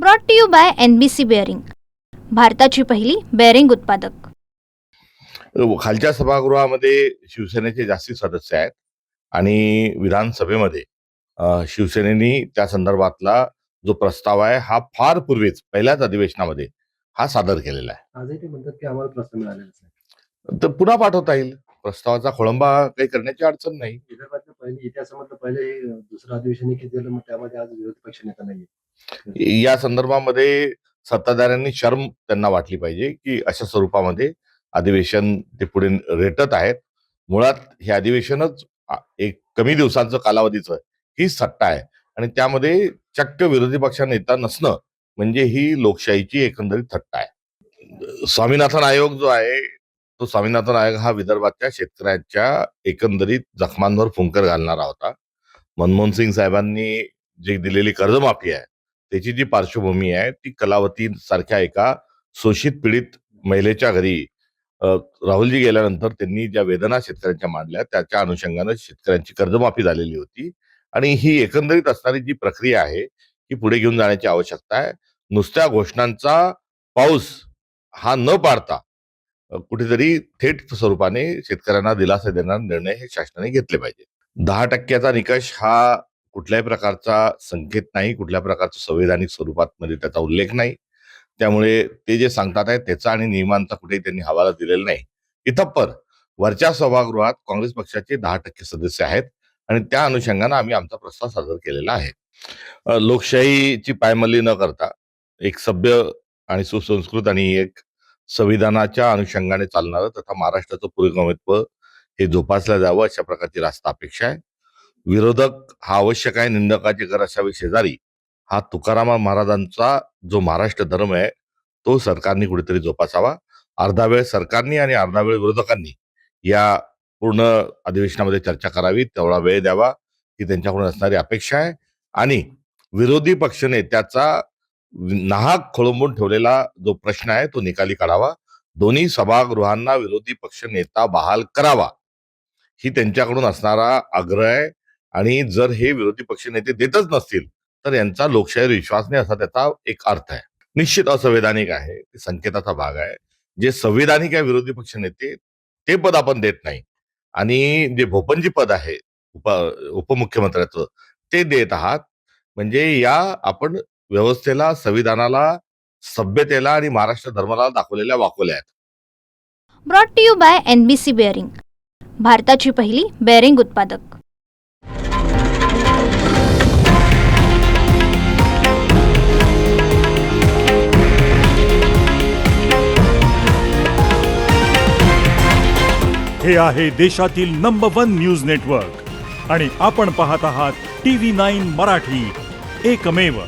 Brought to you by N B C bearing भारताची पहिली bearing उत्पादक. खालच्या सभागृहामध्ये शिवसेनेचे जास्ती सदस्य आहेत आणि विधानसभेमध्ये शिवसेनेनी त्या संदर्भातला जो प्रस्ताव आहे हा फार पूर्वीच पहिल्याच अधिवेशनामध्ये हा सादर केलेला आहे. तर पुन्हा पाठवता येईल. प्रस्तावाचा खोळंबा काही करण्याची अडचण नाही. विदर्भातलं पहिले इतिहासामधलं पहिले दुसरं अधिवेशन किती झालं मग त्यामध्ये आज विरोधी पक्ष नेता नाहीये. या संदर्भामध्ये सत्ताधाऱ्यांनी शर्म त्यांना वाटली पाहिजे की अशा स्वरूपामध्ये अधिवेशन ते पुढे रेटत आहेत. मुळात हे अधिवेशनच एक कमी दिवसांचं कालावधीचं ही सत्ता आहे. आणि त्यामध्ये चक्क विरोधी पक्ष नेता नसणं म्हणजे ही लोकशाहीची एकंदरीत थट्टा आहे. स्वामीनाथन आयोग जो आहे तो स्वामीनाथन आयोग हा विदर्भाच्या शेतकऱ्यांच्या एकंदरीत जखमांवर फुंकर घालणारा होता. मनमोहन सिंग साहेबांनी जी दिलेली कर्जमाफी आहे त्याची जी पार्श्वभूमी आहे ती कलावती सारख्या एका शोषित पीडित महिलेच्या घरी राहुलजी गेल्यानंतर त्यांनी ज्या वेदना शेतकऱ्यांच्या मांडल्या त्याच्या अनुषंगानं शेतकऱ्यांची कर्जमाफी झालेली होती. आणि ही एकंदरीत असणारी जी प्रक्रिया आहे ही पुढे घेऊन जाण्याची आवश्यकता आहे. नुसत्या घोषणांचा पाऊस हा न पाडता कुठेतरी थेट स्वरूपाने शेतकऱ्यांना दिलासा देणारा निर्णय हे शासनाने घेतले पाहिजे. दहा टक्क्याचा निकष हा कुठल्याही प्रकारचा संकेत नाही कुठल्या प्रकारचा संवैधानिक स्वरूपात मध्ये त्याचा उल्लेख नाही. त्यामुळे ते जे सांगतात आहे त्याचा आणि नियमांचा कुठेही त्यांनी हवाला दिलेला नाही. इथप्पर वरच्या सभागृहात काँग्रेस पक्षाचे दहा टक्के सदस्य आहेत आणि त्या अनुषंगानं आम्ही आमचा प्रस्ताव सादर केलेला आहे. लोकशाहीची पायमल्ली न करता एक सभ्य आणि सुसंस्कृत आणि एक संविधानाच्या अनुषंगाने चालणारं तथा महाराष्ट्राचं पुरोगमित्व हे जोपासलं जावं अशा प्रकारची रास्त अपेक्षा आहे. विरोधक हा आवश्यक आहे निंदकाचे घर असावे शेजारी. हा तुकाराम महाराजांचा जो महाराष्ट्र धर्म आहे तो सरकारने कुठेतरी जोपासावा. अर्धा वेळ सरकारनी आणि अर्धा वेळ विरोधकांनी या पूर्ण अधिवेशनामध्ये चर्चा करावी तेवढा वेळ द्यावा ही त्यांच्याकडून असणारी अपेक्षा आहे. आणि विरोधी पक्षनेत्याचा नाहक खोळंबून ठेवलेला जो प्रश्न आहे तो निकाली काढावा. दोन्ही सभागृहांना विरोधी पक्ष नेता बहाल करावा. ही त्यांच्याकडून असणारा आग्रह आहे. आणि जर हे विरोधी पक्ष नेते देतच नसतील तर यांचा लोकशाहीवर विश्वास नाही असा त्याचा एक अर्थ आहे. निश्चित असंवैधानिक आहे ते संकेताचा भाग आहे. जे संविधानिक आहे विरोधी पक्ष नेते ते पद आपण देत नाही. आणि जे भोपनजी पद आहे उप उपमुख्यमंत्र्याचं ते देत आहात. म्हणजे या आपण व्यवस्थेला संविधानाला सभ्यतेला आणि महाराष्ट्र धर्माला दाखवलेल्या वाकोल्या आहेत. Brought to you by N B C bearing भारताची पहिली बेअरिंग उत्पादक. हे आहे देशातील नंबर वन न्यूज नेटवर्क आणि आपण पाहत आहात टी व्ही नाईन मराठी. एकमेव